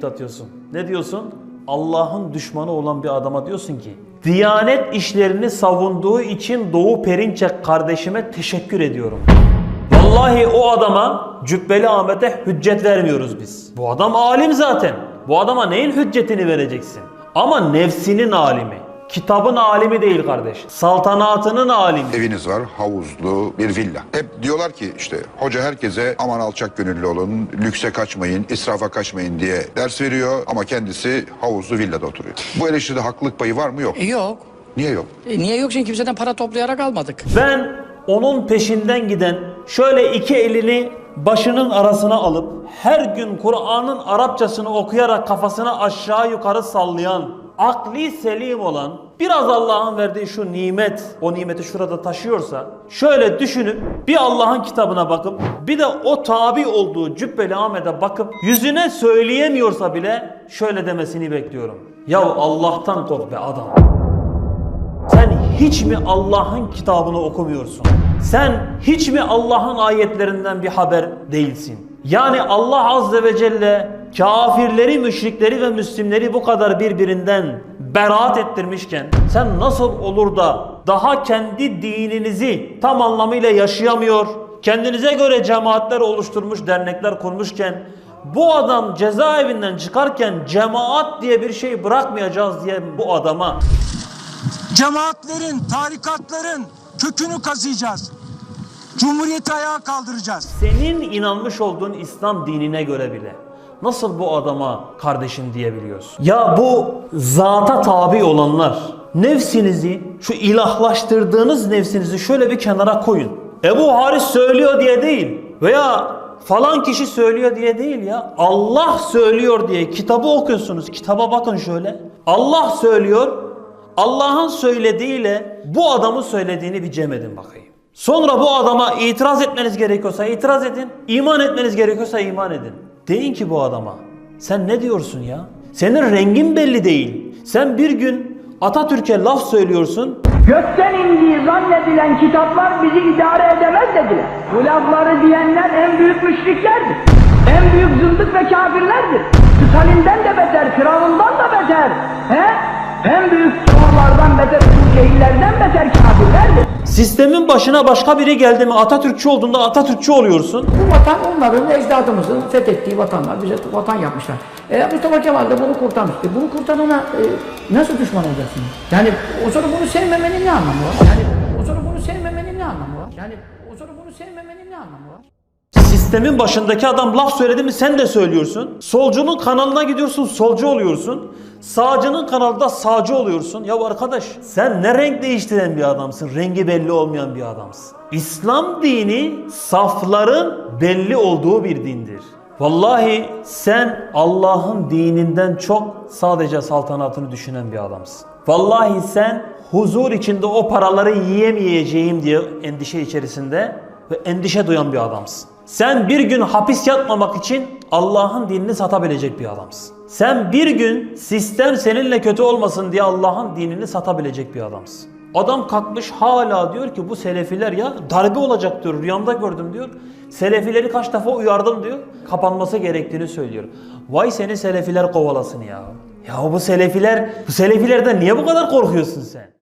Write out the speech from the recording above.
tweet atıyorsun. Ne diyorsun? Allah'ın düşmanı olan bir adama diyorsun ki Diyanet işlerini savunduğu için Doğu Perinçek kardeşime teşekkür ediyorum. Vallahi o adama Cübbeli Ahmet'e hüccet vermiyoruz biz. Bu adam alim zaten. Bu adama neyin hüccetini vereceksin? Ama nefsinin alimi. Kitabın alimi değil kardeş. Saltanatının alimi. Eviniz var, havuzlu bir villa. Hep diyorlar ki işte hoca herkese aman alçak gönüllü olun, lükse kaçmayın, israfa kaçmayın diye ders veriyor ama kendisi havuzlu villada oturuyor. Bu eleştiride haklılık payı var mı yok? E, yok. Niye yok? E, niye yok? Çünkü kimseden para toplayarak almadık. Ben onun peşinden giden şöyle iki elini başının arasına alıp her gün Kur'an'ın Arapçasını okuyarak kafasını aşağı yukarı sallayan, akli selim olan, biraz Allah'ın verdiği şu nimet, o nimeti şurada taşıyorsa, şöyle düşünüp bir Allah'ın kitabına bakıp bir de o tabi olduğu Cübbeli Ahmet'e bakıp yüzüne söyleyemiyorsa bile şöyle demesini bekliyorum. Ya Allah'tan kork be adam. Sen hiç mi Allah'ın kitabını okumuyorsun? Sen hiç mi Allah'ın ayetlerinden bir haber değilsin? Yani Allah Azze ve Celle kafirleri, müşrikleri ve Müslimleri bu kadar birbirinden beraat ettirmişken sen nasıl olur da daha kendi dininizi tam anlamıyla yaşayamıyor, kendinize göre cemaatler oluşturmuş, dernekler kurmuşken bu adam cezaevinden çıkarken cemaat diye bir şey bırakmayacağız diye bu adama Cemaatlerin, tarikatların kökünü kazıyacağız. Cumhuriyeti ayağa kaldıracağız. senin inanmış olduğun İslam dinine göre bile nasıl bu adama kardeşin diyebiliyorsun? Ya bu zata tabi olanlar nefsinizi şu ilahlaştırdığınız nefsinizi şöyle bir kenara koyun. Ebu Haris söylüyor diye değil veya falan kişi söylüyor diye değil ya. Allah söylüyor diye kitabı okuyorsunuz. Kitaba bakın şöyle. Allah söylüyor. Allah'ın söylediğiyle bu adamın söylediğini bir cem edin bakayım. Sonra bu adama itiraz etmeniz gerekiyorsa itiraz edin. İman etmeniz gerekiyorsa iman edin. Deyin ki bu adama sen ne diyorsun ya? Senin rengin belli değil. Sen bir gün Atatürk'e laf söylüyorsun. Gökten indiği zannedilen kitaplar bizi idare edemez dediler. Bu lafları diyenler en büyük müşriklerdir. En büyük zındık ve kafirlerdir. Stalin'den de beter, Firavun'dan da beter. Beter kafirlerdir. Sistemin başına başka biri geldi mi Atatürkçü olduğunda Atatürkçü oluyorsun. Bu vatan onların ecdadımızın fethettiği vatanlar. Bize vatan yapmışlar. E, Mustafa Kemal de bunu kurtarmıştı. Bunu kurtarana e, nasıl düşman olacaksın? Yani o sonra bunu sevmemenin ne anlamı var? Yani o sonra bunu sevmemenin ne anlamı var? Yani o sonra bunu sevmemenin ne anlamı var? Sistemin başındaki adam laf söyledi mi sen de söylüyorsun. Solcunun kanalına gidiyorsun solcu oluyorsun. Sağcının kanalda sağcı oluyorsun. Ya arkadaş sen ne renk değiştiren bir adamsın? Rengi belli olmayan bir adamsın. İslam dini safların belli olduğu bir dindir. Vallahi sen Allah'ın dininden çok sadece saltanatını düşünen bir adamsın. Vallahi sen huzur içinde o paraları yiyemeyeceğim diye endişe içerisinde ve endişe duyan bir adamsın. Sen bir gün hapis yatmamak için Allah'ın dinini satabilecek bir adamsın. Sen bir gün sistem seninle kötü olmasın diye Allah'ın dinini satabilecek bir adamsın. Adam kalkmış hala diyor ki bu selefiler ya darbe olacak diyor rüyamda gördüm diyor. Selefileri kaç defa uyardım diyor. Kapanması gerektiğini söylüyor. Vay seni selefiler kovalasın ya. Ya bu selefiler, bu selefilerden niye bu kadar korkuyorsun sen?